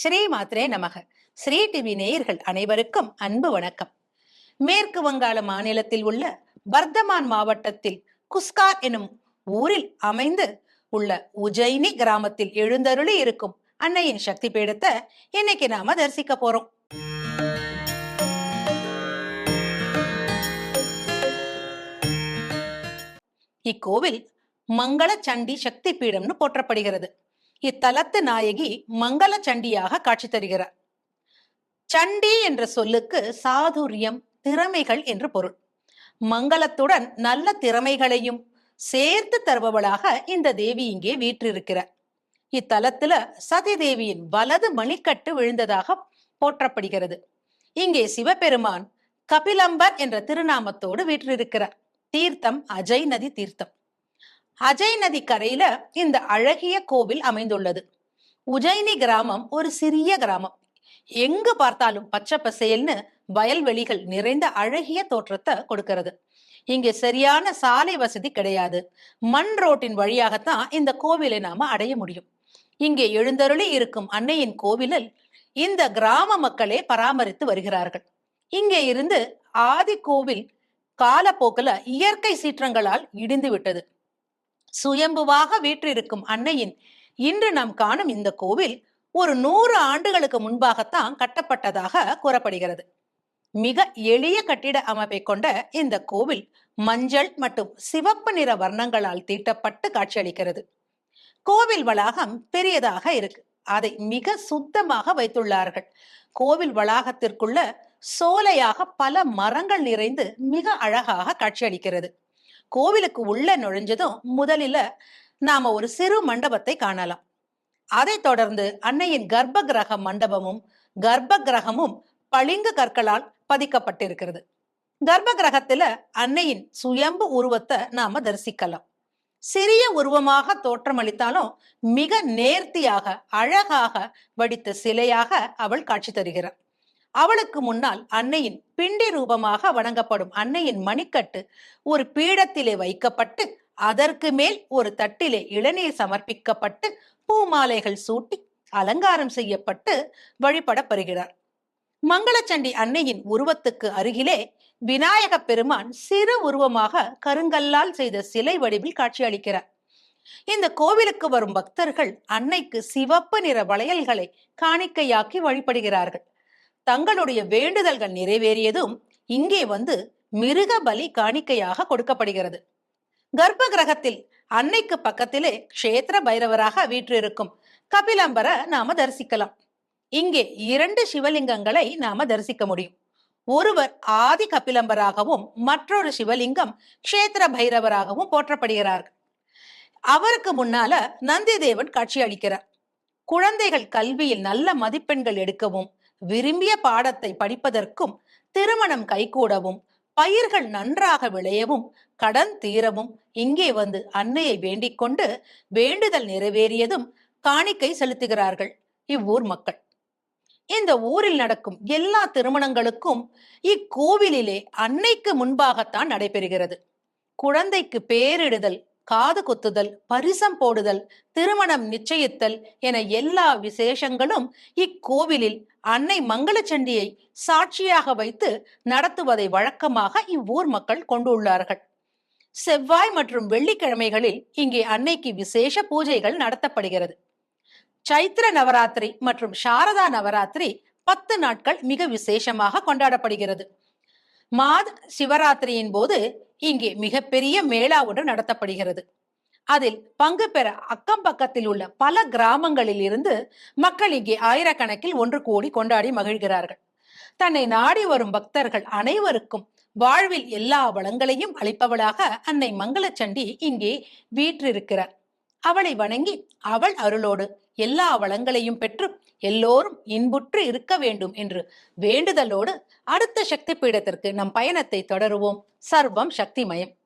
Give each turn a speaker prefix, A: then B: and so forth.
A: ஸ்ரீ மாத்ரே நமக. ஸ்ரீ டிவி நேயர்கள் அனைவருக்கும் அன்பு வணக்கம். மேற்கு வங்காள மாநிலத்தில் உள்ள பர்தமான் மாவட்டத்தில் குஸ்கார் எனும் ஊரில் அமைந்து உள்ள உஜைனி கிராமத்தில் எழுந்தருளி இருக்கும் அன்னையின் சக்தி பீடத்தை இன்னைக்கு நாம தரிசிக்க போறோம். இக்கோவில் மங்கள சண்டி சக்தி பீடம்னு போற்றப்படுகிறது. இத்தலத்து நாயகி மங்கள சண்டியாக காட்சி தருகிறார். சண்டி என்ற சொல்லுக்கு சாதுரியம் திறமைகள் என்று பொருள். மங்களத்துடன் நல்ல திறமைகளையும் சேர்த்து தருபவளாக இந்த தேவி இங்கே வீற்றிருக்கிறார். இத்தலத்துல சதி தேவியின் வலது மணிக்கட்டு விழுந்ததாக போற்றப்படுகிறது. இங்கே சிவபெருமான் கபிலம்பர் என்ற திருநாமத்தோடு வீற்றிருக்கிறார். தீர்த்தம் அஜய் நதி தீர்த்தம். அஜய் நதி கரையில இந்த அழகிய கோவில் அமைந்துள்ளது. உஜயினி கிராமம் ஒரு சிறிய கிராமம். எங்கு பார்த்தாலும் பச்சை பசேல்னு வயல்வெளிகள் நிறைந்த அழகிய தோற்றத்தை கொடுக்கிறது. இங்கே சரியான சாலை வசதி கிடையாது. மண் ரோட்டின் வழியாகத்தான் இந்த கோவிலை நாம அடைய முடியும். இங்கே எழுந்தருளி இருக்கும் அன்னையின் கோவிலில் இந்த கிராம மக்களே பராமரித்து வருகிறார்கள். இங்கே இருந்து ஆதி கோவில் காலப்போக்கில் இயற்கை சீற்றங்களால் இடிந்து விட்டது. சுயம்புவாக வீற்றிருக்கும் அன்னையின் இன்று நாம் காணும் இந்த கோவில் ஒரு நூறு ஆண்டுகளுக்கு முன்பாகத்தான் கட்டப்பட்டதாக கூறப்படுகிறது. மிக எளிய கட்டிட அமைப்பை கொண்ட இந்த கோவில் மஞ்சள் மற்றும் சிவப்பு நிற வர்ணங்களால் தீட்டப்பட்டு காட்சியளிக்கிறது. கோவில் வளாகம் பெரியதாக இருக்கு. அதை மிக சுத்தமாக வைத்துள்ளார்கள். கோவில் வளாகத்திற்குள்ள சோலையாக பல மரங்கள் நிறைந்து மிக அழகாக காட்சியளிக்கிறது. கோவிலுக்கு உள்ள நுழைஞ்சதும் முதலில் நாம ஒரு சிறு மண்டபத்தை காணலாம். அதைத் தொடர்ந்து அன்னையின் கர்ப்ப கிரக மண்டபமும் கர்ப்ப கிரகமும் பளிங்கு கற்களால் பதிக்கப்பட்டிருக்கிறது. கர்ப்ப கிரகத்துல அன்னையின் சுயம்பு உருவத்தை நாம தரிசிக்கலாம். சிறிய உருவமாக தோற்றமளித்தாலும் மிக நேர்த்தியாக அழகாக வடித்த சிலையாக அவள் காட்சி தருகிறார். அவளுக்கு முன்னால் அன்னையின் பிண்டி ரூபமாக வணங்கப்படும் அன்னையின் மணிக்கட்டு ஒரு பீடத்திலே வைக்கப்பட்டு அதற்கு மேல் ஒரு தட்டிலே இளநீர் சமர்ப்பிக்கப்பட்டு பூமாலைகள் சூட்டி அலங்காரம் செய்யப்பட்டு வழிபடப்படுகிறார் மங்களச்சண்டி அன்னையின் உருவத்துக்கு அருகிலே விநாயக பெருமான் சிறு உருவமாக கருங்கல்லால் செய்த சிலை வடிவில் காட்சியளிக்கிறார். இந்த கோவிலுக்கு வரும் பக்தர்கள் அன்னைக்கு சிவப்பு நிற வளையல்களை காணிக்கையாக்கி வழிபடுகிறார்கள். தங்களுடைய வேண்டுதல்கள் நிறைவேறியதும் இங்கே வந்து மிருக பலி காணிக்கையாக கொடுக்கப்படுகிறது. கர்ப்ப கிரகத்தில் அன்னைக்கு பக்கத்திலே கஷேத்திர பைரவராக வீற்றிருக்கும் கபிலம்பர நாம தரிசிக்கலாம். இங்கே இரண்டு சிவலிங்கங்களை நாம தரிசிக்க முடியும். ஒருவர் ஆதி கபிலம்பராகவும் மற்றொரு சிவலிங்கம் க்ஷேத்திர பைரவராகவும் போற்றப்படுகிறார்கள். அவருக்கு முன்னால நந்தி தேவன் காட்சி அளிக்கிறார். குழந்தைகள் கல்வியில் நல்ல மதிப்பெண்கள் எடுக்கவும் விரும்பிய பாடத்தை படிப்பதற்கும் திருமணம் கைகூடவும் பயிர்கள் நன்றாக விளையவும் கடன் தீரவும் இங்கே வந்து அன்னையை வேண்டிக் கொண்டு வேண்டுதல் நிறைவேறியதும் காணிக்கை செலுத்துகிறார்கள் இவ்வூர் மக்கள். இந்த ஊரில் நடக்கும் எல்லா திருமணங்களுக்கும் இக்கோவிலிலே அன்னைக்கு முன்பாகத்தான் நடைபெறுகிறது. குழந்தைக்கு பேரிடுதல் காது குத்துதல் பரிசம் போடுதல் திருமணம் நிச்சயித்தல் என எல்லா விசேஷங்களும் இக்கோவிலில் அன்னை மங்களச்சண்டியை சாட்சியாக வைத்து நடத்துவதை வழக்கமாக இவ்வூர் மக்கள் கொண்டுள்ளார்கள். செவ்வாய் மற்றும் வெள்ளிக்கிழமைகளில் இங்கே அன்னைக்கு விசேஷ பூஜைகள் நடத்தப்படுகிறது. சைத்திர நவராத்திரி மற்றும் சாரதா நவராத்திரி பத்து நாட்கள் மிக விசேஷமாக கொண்டாடப்படுகிறது. மாத சிவராத்திரியின் போது இங்கே மிகப்பெரிய மேளா ஒன்று நடத்தப்படுகிறது. அதில் பங்கு பெற அக்கம் பக்கத்தில் உள்ள பல கிராமங்களில் இருந்து மக்கள் இங்கே ஆயிரக்கணக்கில் ஒன்று கூடி கொண்டாடி மகிழ்கிறார்கள். தன்னை நாடி வரும் பக்தர்கள் அனைவருக்கும் வாழ்வில் எல்லா வளங்களையும் அளிப்பவளாக அன்னை மங்களச்சண்டி இங்கே வீற்றிருக்கிறார். அவளை வணங்கி அவள் அருளோடு எல்லா வளங்களையும் பெற்று எல்லோரும் இன்புற்று இருக்க வேண்டும் என்று வேண்டுதலோடு அடுத்த சக்தி பீடத்திற்கு நம் பயணத்தை தொடருவோம். சர்வம் சக்திமயம்.